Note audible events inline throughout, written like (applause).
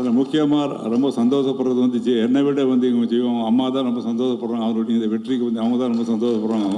அதில் முக்கியமாக ரொம்ப சந்தோஷப்படுறது வந்து ஜெ என்னை விட வந்து இவங்க ஜீவன் அம்மா தான் ரொம்ப சந்தோஷப்படுறாங்க. அவருடைய இந்த வெற்றிக்கு வந்து அவங்க தான் ரொம்ப சந்தோஷப்படுறாங்க.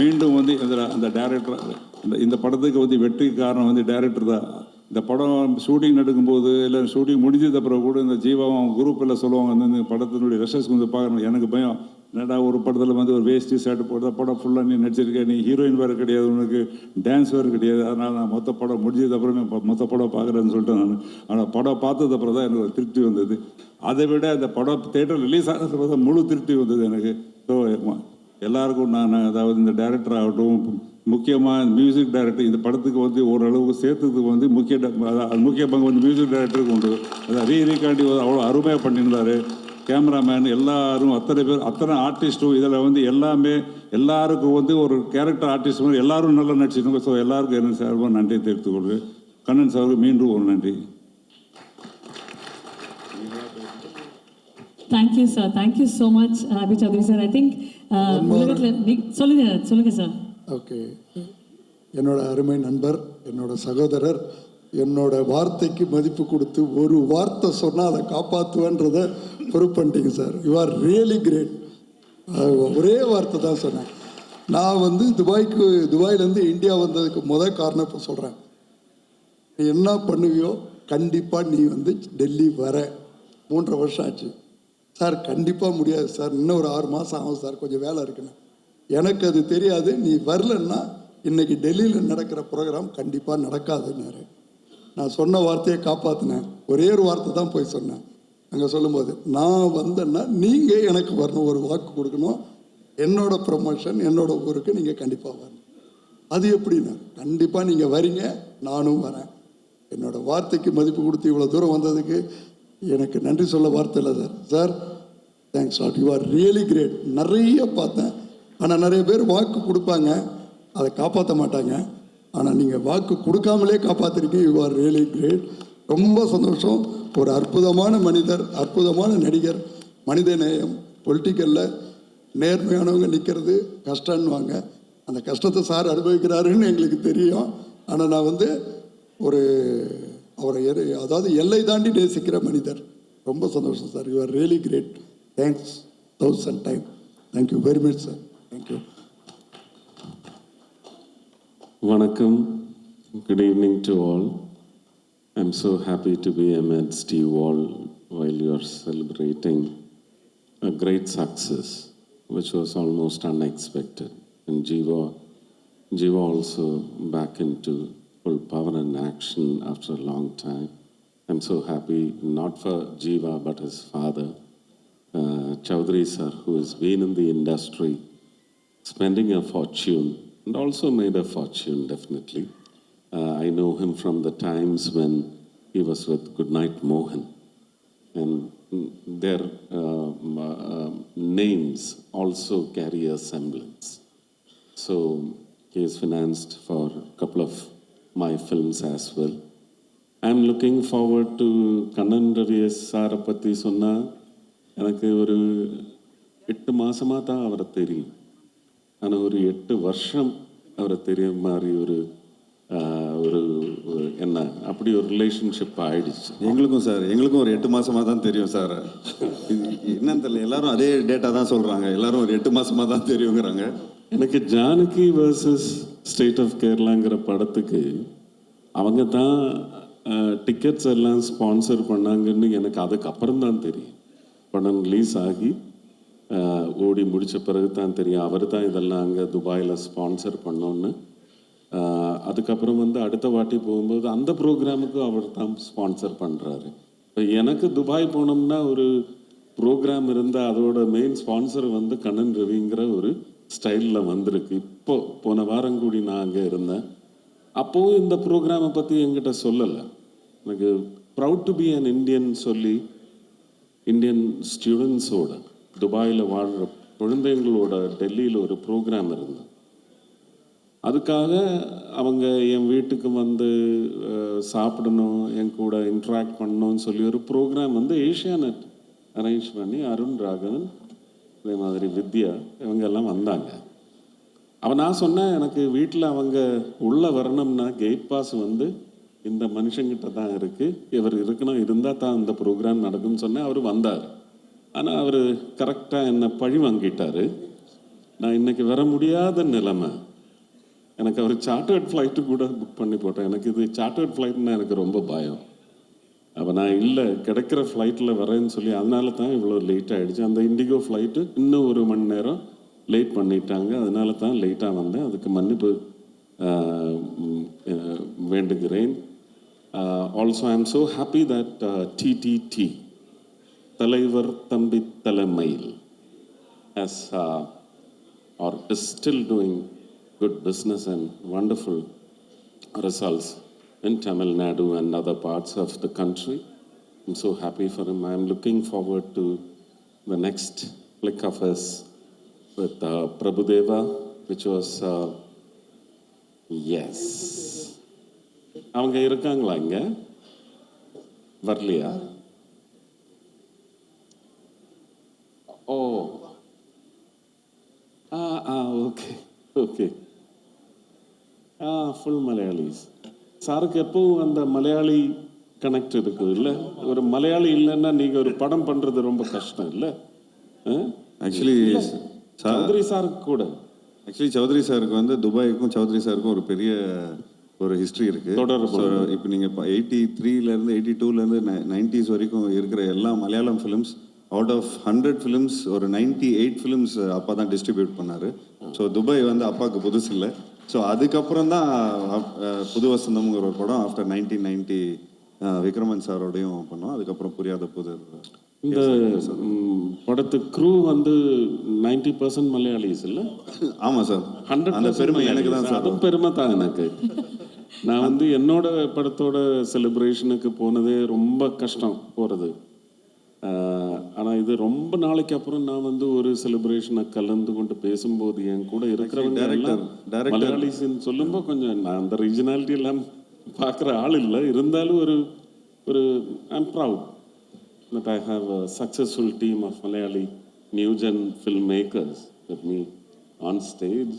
மீண்டும் வந்து இதில் அந்த டேரக்டர் இந்த இந்த படத்துக்கு வந்து வெற்றிக்கு காரணம் வந்து டேரக்டர் தான். இந்த படம் ஷூட்டிங் நடக்கும்போது இல்லை ஷூட்டிங் முடிஞ்சது அப்புறம் கூட இந்த ஜீவாவும் அவங்க குரூப் எல்லாம் சொல்லுவாங்க வந்து இந்த படத்தினுடைய ரெசர்ஸ் கொஞ்சம் பார்க்கணும். எனக்கு பயம். என்னடா ஒரு படத்தில் வந்து ஒரு வேஷ்டி ஷர்ட் போட்டு படம் ஃபுல்லாக நீ நடிச்சிருக்க நீ ஹீரோயின் வேறு கிடையாது உனக்கு டான்ஸ் வேறு கிடையாது அதனால் நான் மொத்த படம் முடிஞ்சது அப்புறம் நான் மொத்த படம் பார்க்குறேன்னு சொல்லிட்டு நான் ஆனால் படம் பார்த்தது அப்புறம் தான் எனக்கு ஒரு திருப்தி வந்தது. அதை விட அந்த படம் தேட்டர் ரிலீஸ் ஆகிறதுக்கு தான் முழு திருப்தி வந்தது எனக்கு. ஸோ எல்லாருக்கும் நான் அதாவது இந்த டேரக்டர் ஆகட்டும் முக்கியமாக மியூசிக் டைரக்டர் இந்த படத்துக்கு வந்து ஓரளவுக்கு சேர்த்ததுக்கு வந்து முக்கிய முக்கிய பங்கு வந்து மியூசிக் டைரக்டருக்கு உண்டு. அதாவது ரீ ரீகாண்டி அவ்வளோ அருமையாக பண்ணியிருந்தாரு. கேமராமேன் எல்லாரும் அத்தனை பேர் அத்தனை ஆர்டிஸ்ட்டும் இதில் வந்து எல்லாமே எல்லாருக்கும் வந்து ஒரு கேரக்டர் ஆர்டிஸ்ட் மாதிரி எல்லாரும் நல்லா நடிச்சிருக்காங்க. ஸோ எல்லாருக்கும் என்ன சார்பாக நன்றி தெரிவித்துக் கொள்கிறேன். கண்ணன் சாருக்கு மீண்டும் ஒரு நன்றி. Thank you sir thank you so much Abhi Chowdhury sir I think உலகத்தில் சொல்லுங்க சொல்லுங்க சார் ஓகே என்னோட அருமை நண்பர் என்னோட சகோதரர் என்னோட வார்த்தைக்கு மதிப்பு கொடுத்து ஒரு வார்த்தை சொன்னால் அதை காப்பாற்றுவேன்றத ப்ரூவ் பண்ணிட்டீங்க sir. You are really great ஒரே வார்த்தை தான் சொன்னேன். நான் வந்து துபாய்க்கு துபாயிலேருந்து இந்தியா வந்ததுக்கு முதல் காரணம் இப்போ சொல்கிறேன் நீ என்ன பண்ணுவியோ கண்டிப்பாக நீ வந்து டெல்லி வர. மூன்றரை வருஷம் ஆச்சு. சார் கண்டிப்பாக முடியாது சார். இன்னும் ஒரு ஆறு மாதம் ஆகும் சார். கொஞ்சம் வேலை இருக்குன்னு. எனக்கு அது தெரியாது. நீ வரலன்னா இன்றைக்கி டெல்லியில் நடக்கிற ப்ரோக்ராம் கண்டிப்பாக நடக்காதுன்னாரு. நான் சொன்ன வார்த்தையை காப்பாற்றினேன் ஒரே ஒரு வார்த்தை தான் போய் சொன்னேன். அங்கே சொல்லும்போது நான் வந்தேன்னா நீங்கள் எனக்கு வரணும் ஒரு வாக்கு கொடுக்கணும். என்னோட ப்ரமோஷன் என்னோட ஊருக்கு நீங்கள் கண்டிப்பாக வரணும். அது எப்படின்னா கண்டிப்பாக நீங்கள் வரீங்க நானும் வரேன். என்னோட வார்த்தைக்கு மதிப்பு கொடுத்து இவ்வளோ தூரம் வந்ததுக்கு எனக்கு நன்றி சொல்ல வார்த்தை இல்லை sir. Sir thanks lot you are really great நிறைய பார்த்தேன். ஆனால் நிறைய பேர் வாக்கு கொடுப்பாங்க. அதை காப்பாற்ற மாட்டாங்க. ஆனால் நீங்கள் வாக்கு கொடுக்காமலே காப்பாற்றிருக்கீங்க யூ ஆர் ரியலி கிரேட் ரொம்ப சந்தோஷம். ஒரு அற்புதமான மனிதர் அற்புதமான நடிகர் மனித நேயம் பொலிட்டிக்கலில் நேர்மையானவங்க நிற்கிறது கஷ்டம்னுவாங்க. அந்த கஷ்டத்தை சார் அனுபவிக்கிறாருன்னு எங்களுக்கு தெரியும். ஆனால் நான் வந்து ஒரு அவரை அதாவது எல்லை தாண்டி நேசிக்கிற மனிதர். ரொம்ப சந்தோஷம் sir. You are really great thanks thousand time thank you very much sir thank you வணக்கம். Good evening to all I'm so happy to be amidst you all while you are celebrating a great success, which was almost unexpected. And Jiva, Jiva also back into full power and action after a long time. I'm so happy, not for Jiva, but his father, uh, Chaudhary sir, who has been in the industry spending a fortune and also made a fortune, definitely. Uh, I know him from the times when he was with Goodnight Mohan. And their uh, uh, names also carry a semblance. So he is financed for a couple of my films as well. I'm looking forward to Kannan ரவிஎஸ் சாரை பற்றி சொன்னால் எனக்கு ஒரு எட்டு மாசமாக தான் அவரை தெரியும் ஆனால் ஒரு எட்டு வருஷம் அவரை தெரிய மாதிரி ஒரு ஒரு என்ன அப்படி ஒரு ரிலேஷன்ஷிப் ஆயிடுச்சு. எங்களுக்கும் சார் எங்களுக்கும் ஒரு எட்டு மாசமா தான் தெரியும் சார். (laughs) என்னன்னு தெரியல எல்லாரும் அதே டேட்டா தான் சொல்றாங்க. எல்லாரும் ஒரு எட்டு மாசமா தான் தெரியுங்கிறாங்க. எனக்கு ஜானகி வர்சஸ் ஸ்டேட் ஆஃப் கேரளாங்கிற படத்துக்கு அவங்க தான் டிக்கெட்ஸ் எல்லாம் ஸ்பான்சர் பண்ணாங்கன்னு எனக்கு அதுக்கப்புறம் தான் தெரியும். படம் ரிலீஸ் ஆகி ஓடி முடிச்ச பிறகு தான் தெரியும். அவர் தான் இதெல்லாம் அங்கே துபாயில் ஸ்பான்சர் பண்ணோன்னு அதுக்கப்புறம் வந்து அடுத்த வாட்டி போகும்போது அந்த ப்ரோக்ராமுக்கு அவர் தான் ஸ்பான்சர் பண்ணுறாரு இப்போ எனக்கு துபாய் போனோம்னா ஒரு ப்ரோக்ராம் இருந்தால் அதோட மெயின் ஸ்பான்சர் வந்து கண்ணன் ரவிங்கிற ஒரு ஸ்டைலில் வந்திருக்கு. இப்போ போன வாரம் கூடி நான் அங்கே இருந்தேன். அப்போவும் இந்த ப்ரோக்ராமை பற்றி என்கிட்ட சொல்லலை. எனக்கு proud to be an Indian சொல்லி இந்தியன் ஸ்டூடெண்ட்ஸோட துபாயில் வாழ்கிற குழந்தைங்களோட டெல்லியில் ஒரு ப்ரோக்ராம் இருந்தது. அதுக்காக அவங்க என் வீட்டுக்கு வந்து சாப்பிடணும் என் கூட இன்ட்ராக்ட் பண்ணணும்னு சொல்லி ஒரு ப்ரோக்ராம் வந்து ஏஷியானட் அரேஞ்ச் பண்ணி அருண் ராகவன் அதே மாதிரி வித்யா இவங்க எல்லாம் வந்தாங்க. அவன் நான் சொன்னேன் எனக்கு வீட்டில் அவங்க உள்ளே வரணும்னா கேட் பாஸ் வந்து இந்த மனுஷங்கிட்ட தான் இருக்குது இவர் இருக்கணும் இருந்தால் தான் இந்த ப்ரோக்ராம் நடக்கும்னு சொன்னேன் அவர் வந்தார். ஆனால் அவர் கரெக்டாக என்னை பழி வாங்கிட்டார். நான் இன்றைக்கி வர முடியாத நிலைமை. எனக்கு அவர் சார்ட்டர்ட் ஃப்ளைட்டு கூட புக் பண்ணி போட்டேன். எனக்கு இது சார்ட்டர்ட் ஃப்ளைட்னா எனக்கு ரொம்ப பயம். அப்போ நான் இல்லை கிடைக்கிற ஃப்ளைட்டில் வரேன்னு சொல்லி அதனால தான் இவ்வளோ லேட் ஆகிடுச்சு அந்த இண்டிகோ ஃப்ளைட்டு இன்னும் ஒரு மணி நேரம் லேட் பண்ணிட்டாங்க. அதனால தான் லேட்டாக வந்தேன். அதுக்கு மன்னிப்பு வேண்டுகிறேன். Also I am so happy that TTT தலைவர் தம்பி தலைமையில் as uh, or is still doing good business and wonderful results in Tamil Nadu and other parts of the country. I'm so happy for him. I'm looking forward to the next flick of his with uh, Prabhudeva, which was uh, yes. அவங்க இருக்காங்களா இங்க வரலையா ஓ Ah, ah, okay, okay. Full Malayalis. சாருக்கு எப்பவும் அந்த Malayali connect இருக்கு இல்ல ஒரு மலையாளி இல்லைன்னா நீங்க ஒரு படம் பண்றது ரொம்ப கஷ்டம் இல்ல? ஆக்சுவலி சௌத்ரி சாருக்கு கூட. ஆக்சுவலி சௌத்ரி சாருக்கு வந்து துபாய்க்கும் சௌத்ரி சாருக்கும் ஒரு பெரிய ஒரு ஹிஸ்ட்ரி இருக்கு. தொடர்பு. இப்போ நீங்கள் எயிட்டி த்ரீலேருந்து எயிட்டி டூலேருந்து நைன்டிஸ் வரைக்கும் இருக்கிற எல்லா Malayalam films out of hundred films ஒரு நைன்டி எயிட் ஃபிலிம்ஸ் அப்பா தான் டிஸ்ட்ரிபியூட் பண்ணாரு. ஸோ துபாய் வந்து அப்பாவுக்கு புதுசு இல்லை ஸோ அதுக்கப்புறம் தான் புது வசந்தம்ங்கிற ஒரு படம் ஆஃப்டர் நைன்டீன் நைன்டி விக்ரமன் சாரோடையும் பண்ணோம். அதுக்கப்புறம் புரியாத புது இந்த படத்து க்ரூ வந்து நைன்டி பர்சன்ட் மலையாளிஸ் இல்ல? ஆமாம் சார். ஹண்ட்ரட் அந்த பெருமை எனக்கு தான் சார். அதுவும் பெருமை தான் எனக்கு. நான் வந்து என்னோட படத்தோட செலிப்ரேஷனுக்கு போனதே ரொம்ப கஷ்டம் போகிறது ஆனால் இது ரொம்ப நாளைக்கு அப்புறம் நான் வந்து ஒரு செலிப்ரேஷனை கலந்து கொண்டு பேசும்போது என் கூட இருக்கிறவங்க மலையாளிஸ்ன்னு சொல்லும்போது கொஞ்சம் நான் அந்த ரீஜனாலிட்டி எல்லாம் பார்க்குற ஆள் இல்லை இருந்தாலும் ஒரு ஒரு I'm proud that I have a successful team of Malayali new gen filmmakers with me on stage.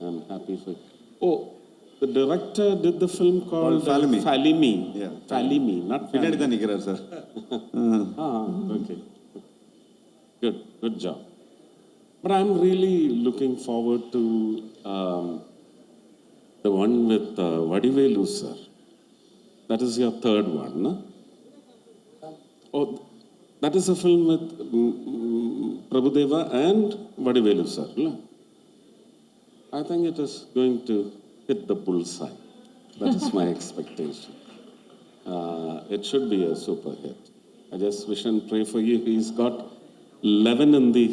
I'm happy for. Oh, the director did the film called uh, Falimi. Falimi. Yeah. Falimi, not பின்னாடி Falimi. தான் நிற்கிறார் sir Ah, okay. Good, good job. But I'm really looking forward to um, the one with uh, Vadivelu, sir. That is your third one, no? Oh, that is a film with mm, mm, Prabhudeva and Vadivelu, sir. no? I think it is going to hit the bullseye. That is my expectation. Uh, it should be a super hit. I just wish and pray for you. He's got 11 in the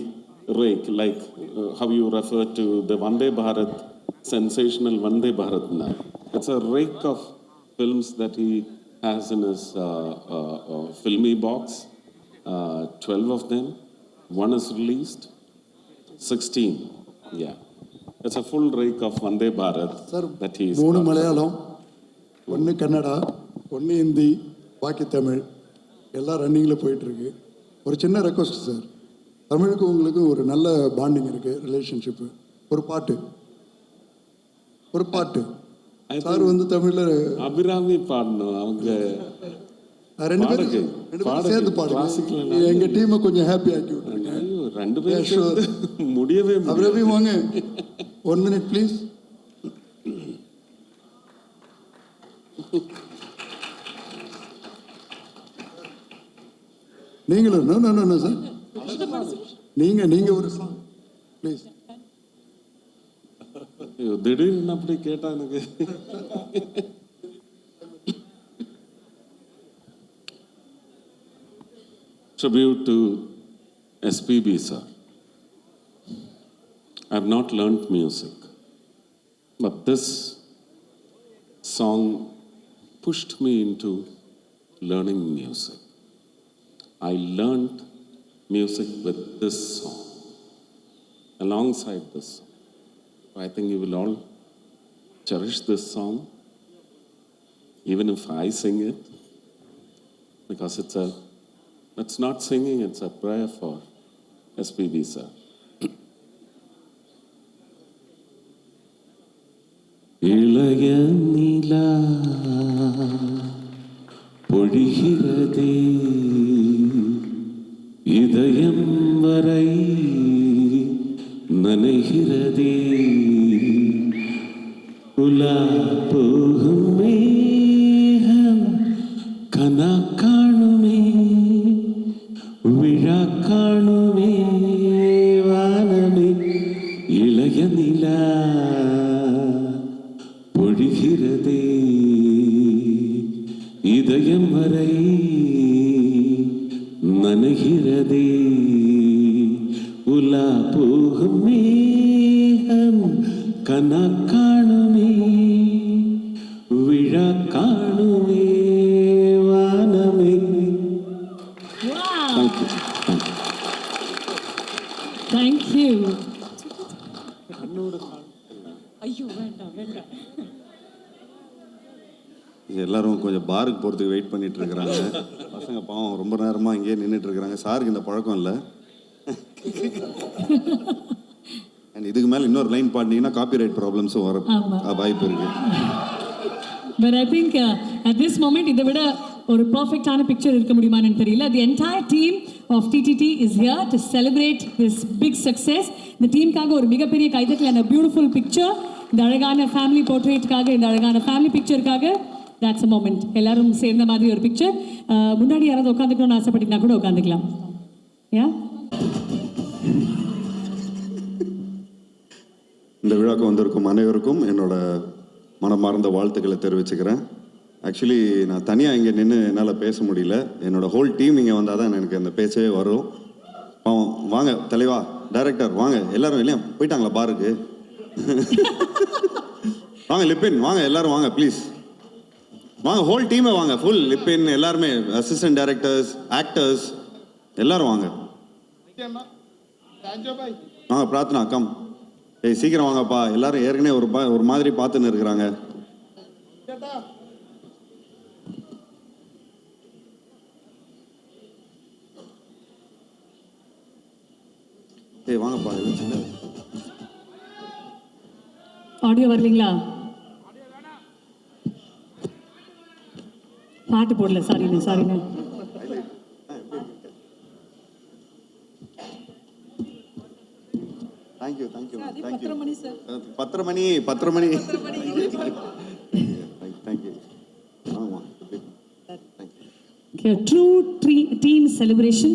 rake, like uh, how you refer to the Vande Bharat, sensational Vande Bharat now. It's a rake of films that he has in his uh, uh, uh, filmy box. Uh, 12 of them. One is released. 16. Yeah. It's a full rake of Vande Bharat sir that he's மூணு. மலையாளம் ஒன்று கன்னடா ஒன்று ஹிந்தி பாக்கி தமிழ் எல்லாம் ரன்னிங்கில் போயிட்டுருக்கு ஒரு சின்ன request sir தமிழுக்கும் உங்களுக்கும் ஒரு நல்ல பாண்டிங் இருக்குது ரிலேஷன்ஷிப்பு ஒரு பாட்டு ஒரு பாட்டு சார் வந்து தமிழில் அபிராமி பாடணும் அவங்க ரெண்டு பேரும். ரெண்டு பேரும். சேர்ந்து பாடுங்க எங்கள் டீமை கொஞ்சம் ஹாப்பி ஆக்கி விட்டுருங்க ரெண்டு பேரும் முடியவே. அபிரவி வாங்க ஒன் மினிட் ப்ளீஸ் நீங்களும் no no no no sir நீங்க நீங்க ஒரு சாங் ப்ளீஸ் ஐயோ, திடீர்னு அப்படி கேட்டா எனக்கு. Tribute to SPB, sir. I have not learnt music, but this song pushed me into learning music. I learned music with this song, alongside this song. I think you will all cherish this song, even if I sing it, because it's a, it's not singing, it's a prayer for SPB, sir. ഇളയ നില പൊഴിகிறതേ பொழிகிறதே இதயம் வரை நனைகிறதே. உலா போகும் மேகம் கனா காணுமே. விழா காணுமே வானமே. Wow! Thank you. எல்லாரும் கொஞ்சம் பாருக்கு போகிறதுக்கு வெயிட் பண்ணிட்டு இருக்கிறாங்க பசங்க பாவம் ரொம்ப நேரமாக இங்கேயே நின்றுட்டு இருக்கிறாங்க சாருக்கு இந்த பழக்கம் இல்லை. அண்ட் இதுக்கு மேலே இன்னொரு லைன் பாடினீங்கன்னா காப்பிரைட் ப்ராப்ளம்ஸும் வர. வாய்ப்பு இருக்கு. But I think at this moment இதை விட ஒரு பர்ஃபெக்டான பிக்சர் இருக்க முடியுமான்னு தெரியல. The entire team of TTT is here to celebrate this big success இந்த டீமுக்காக ஒரு மிகப்பெரிய கைதட்டல் அண்ட் பியூட்டிஃபுல் பிக்சர் இந்த அழகான ஃபேமிலி போர்ட்ரேட்டுக்காக இந்த அழகான ஃபேமிலி பிக்சருக்காக தட்ஸ் அ மொமெண்ட் எல்லாரும் சேர்ந்த மாதிரி ஒரு பிக்சர் முன்னாடி யாராவது உட்காந்துக்கணும்னு ஆசைப்பட்டீங்கன்னா கூட உட்காந்துக்கலாம் யா இந்த விழாக்கு வந்திருக்கும் அனைவருக்கும் என்னோட மனமார்ந்த வாழ்த்துக்களை தெரிவிச்சுக்கிறேன். ஆக்சுவலி நான் தனியாக இங்கே நின்று என்னால் பேச முடியல. என்னோட ஹோல் டீம் இங்கே வந்தால் தான் எனக்கு அந்த பேச்சே வரும். பாவம் வாங்க தலைவா டைரக்டர் வாங்க. எல்லாரும் இல்லையா போயிட்டாங்களா பாருக்கு (laughs) வாங்க லிப்பின் வாங்க எல்லாரும் வாங்க ப்ளீஸ் வாங்க ஹோல் டீமே வாங்க. ஃபுல் லிப்பின் எல்லாருமே அசிஸ்டன்ட் டைரக்டர்ஸ் ஆக்டர்ஸ் எல்லாரும் வாங்க. வாங்க பிரார்த்தனா கம் ஏய் சீக்கிரம் வாங்கப்பா. எல்லாரும் ஏற்கனவே ஒரு ஒரு மாதிரி பார்த்துன்னு இருக்கிறாங்க. ஏய் வாங்கப்பா சின்ன ஆடியோ வரலீங்களா? பாட்டு போடல. சாரிண்ணே சாரிண்ணே thank you thank you thank you பத்தரை மணி பத்தரை மணி தேங்க்யூ ஆமாம் tre- team celebration.